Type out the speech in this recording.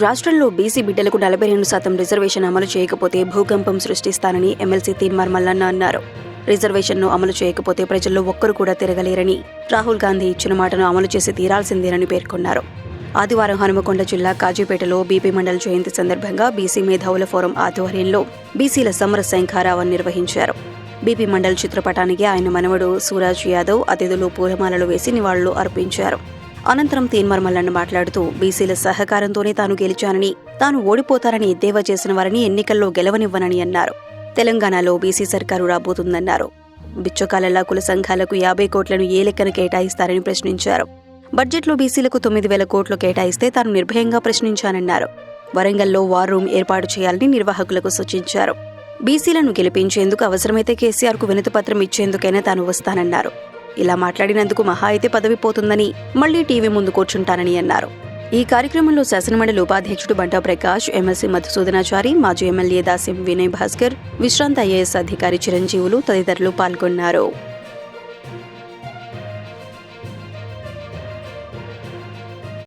రాష్ట్రంలో బీసీ బిడ్డలకు నలభై రెండు శాతం రిజర్వేషన్ అమలు చేయకపోతే భూకంపం సృష్టిస్తానని ఎమ్మెల్సీ తీన్మార్ మల్లన్న అన్నారు. రిజర్వేషన్ను అమలు చేయకపోతే ప్రజల్లో ఒక్కరు కూడా తిరగలేరని రాహుల్ గాంధీ ఇచ్చిన మాటను అమలు చేసి తీరాల్సిందేనని పేర్కొన్నారు. ఆదివారం హనుమకొండ జిల్లా కాజీపేటలో బీపీ మండల్ జయంతి సందర్భంగా బీసీ మేధావుల ఫోరం ఆధ్వర్యంలో బీసీల సమర శంఖారావం నిర్వహించారు. బీపీ మండల్ చిత్రపటానికి ఆయన మనవడు సూరాజ్ యాదవ్ అతిథులు పూలమాలలు వేసి నివాళులు అర్పించారు. అనంతరం తీన్మర్ మల్లన్న మాట్లాడుతూ బీసీల సహకారంతోనే తాను గెలిచానని తాను ఓడిపోతారని ఎద్దేవా చేసిన వారిని ఎన్నికల్లో గెలవనివ్వనని అన్నారు. తెలంగాణలో బీసీ సర్కారు రాబోతుందన్నారు. బిచ్చకాలల్లా కుల సంఘాలకు యాభై కోట్లను ఏ లెక్కన కేటాయిస్తారని ప్రశ్నించారు. బడ్జెట్లో బీసీలకు తొమ్మిది వేల కోట్లు కేటాయిస్తే తాను నిర్భయంగా ప్రశ్నించానన్నారు. వరంగల్లో వార్ రూమ్ ఏర్పాటు చేయాలని నిర్వాహకులకు సూచించారు. బీసీలను గెలిపించేందుకు అవసరమైతే కేసీఆర్కు వినతిపత్రం ఇచ్చేందుకైనా తాను వస్తానన్నారు. ఇలా మాట్లాడినందుకు మహా అయితే పదవి పోతుందని మళ్ళీ టీవీ ముందు కూర్చుంటానని అన్నారు. ఈ కార్యక్రమంలో శాసనమండలి ఉపాధ్యక్షుడు బంటా ప్రకాష్ ఎమ్మెల్సీ మధుసూదనాచారి మాజీ ఎమ్మెల్యే దాసిం వినయ్ భాస్కర్ విశ్రాంత ఐఏఎస్ అధికారి చిరంజీవులు తదితరులు పాల్గొన్నారు.